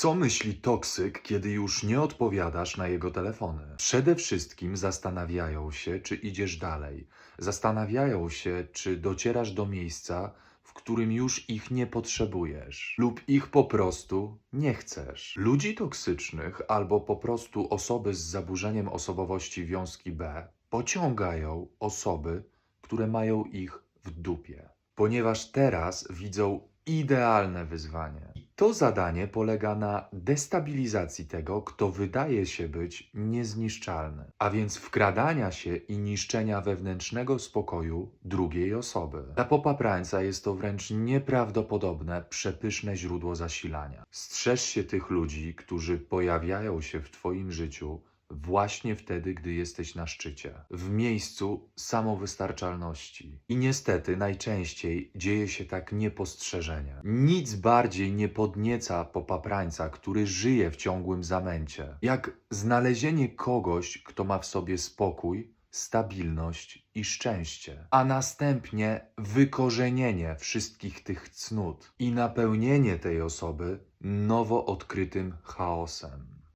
Co myśli toksyk, kiedy już nie odpowiadasz na jego telefony? Przede wszystkim zastanawiają się, czy idziesz dalej. Zastanawiają się, czy docierasz do miejsca, w którym już ich nie potrzebujesz, lub ich po prostu nie chcesz. Ludzi toksycznych albo po prostu osoby z zaburzeniem osobowości wiązki B pociągają osoby, które mają ich w dupie, ponieważ teraz widzą idealne wyzwanie. To zadanie polega na destabilizacji tego, kto wydaje się być niezniszczalny, a więc wkradania się i niszczenia wewnętrznego spokoju drugiej osoby. Dla popaprańca jest to wręcz nieprawdopodobne, przepyszne źródło zasilania. Strzeż się tych ludzi, którzy pojawiają się w Twoim życiu właśnie wtedy, gdy jesteś na szczycie, w miejscu samowystarczalności. I niestety najczęściej dzieje się tak niepostrzeżenie. Nic bardziej nie podnieca popaprańca, który żyje w ciągłym zamęcie, jak znalezienie kogoś, kto ma w sobie spokój, stabilność i szczęście, a następnie wykorzenienie wszystkich tych cnót i napełnienie tej osoby nowo odkrytym chaosem.